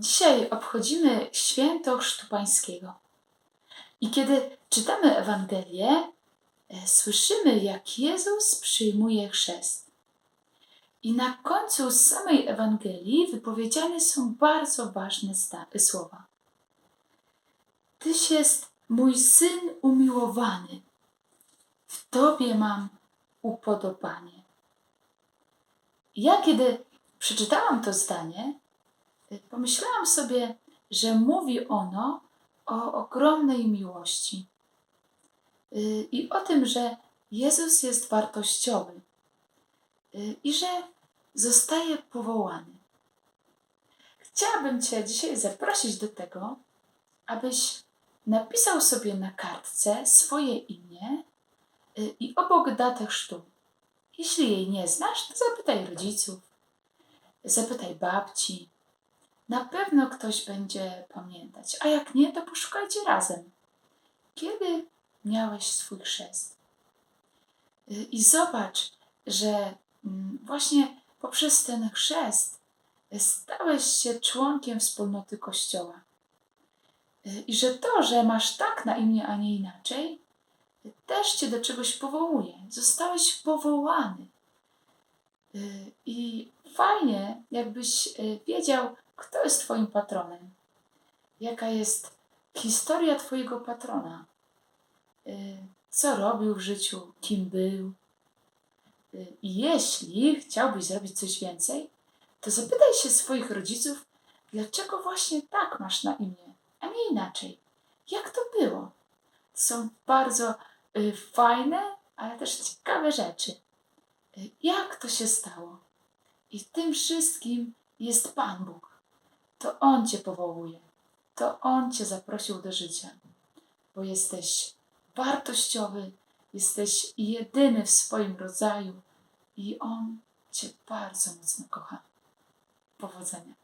Dzisiaj obchodzimy święto Chrztu Pańskiego. I kiedy czytamy Ewangelię, e, słyszymy, jak Jezus przyjmuje chrzest. I na końcu samej Ewangelii wypowiedziane są bardzo ważne słowa. Tyś jest mój syn umiłowany. W Tobie mam upodobanie. Ja, kiedy przeczytałam to zdanie, pomyślałam sobie, że mówi ono o ogromnej miłości y, i o tym, że Jezus jest wartościowy y, i że zostaje powołany. Chciałabym Cię dzisiaj zaprosić do tego, abyś napisał sobie na kartce swoje imię y, i obok datę chrztu. Jeśli jej nie znasz, to zapytaj rodziców, zapytaj babci. Na pewno ktoś będzie pamiętać, a jak nie, to poszukajcie razem. Kiedy miałeś swój chrzest? Y, I zobacz, że mm, właśnie poprzez ten chrzest y, stałeś się członkiem wspólnoty Kościoła. Y, I że to, że masz tak na imię, a nie inaczej, też cię do czegoś powołuje. Zostałeś powołany. I fajnie, jakbyś wiedział, kto jest Twoim patronem, jaka jest historia Twojego patrona, y, co robił w życiu, kim był. Y, jeśli chciałbyś zrobić coś więcej, to zapytaj się swoich rodziców, dlaczego właśnie tak masz na imię, a nie inaczej. Jak to było? To są bardzo y, fajne, ale też ciekawe rzeczy. Jak to się stało? I w tym wszystkim jest Pan Bóg. To On Cię powołuje. To On Cię zaprosił do życia, bo jesteś wartościowy, jesteś jedyny w swoim rodzaju i On Cię bardzo mocno kocha. Powodzenia.